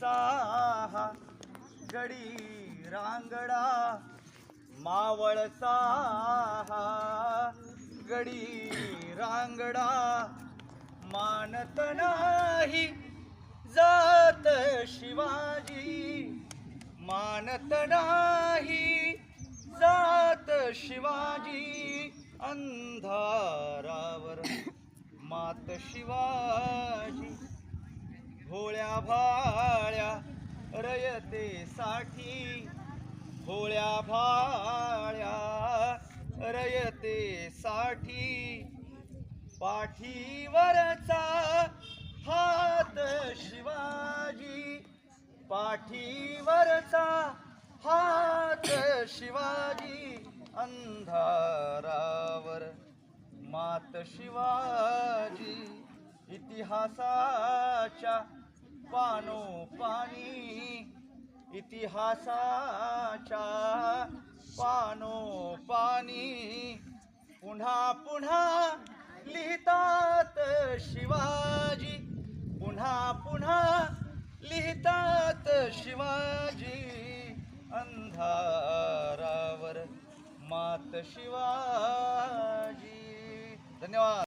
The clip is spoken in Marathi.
साहा गडी रांगडा मावळचा गडी रांगडा मानत नाही जात शिवाजी मानत नाही जात शिवाजी अंधारावर मात शिवाजी. भोळ्या भाळ्या रयतेसाठी. भोळ्या भाळ्या रयतेसाठी. पाठीवरचा हात शिवाजी. पाठीवरचा हात शिवाजी. अंधारावर मात शिवाजी. इतिहासाच्या पानोपानी इतिहासाच्या पानोपानी पुन्हा पुन्हा लिहितात शिवाजी. पुन्हा पुन्हा लिहितात शिवाजी. अंधारावर मात शिवाजी. धन्यवाद.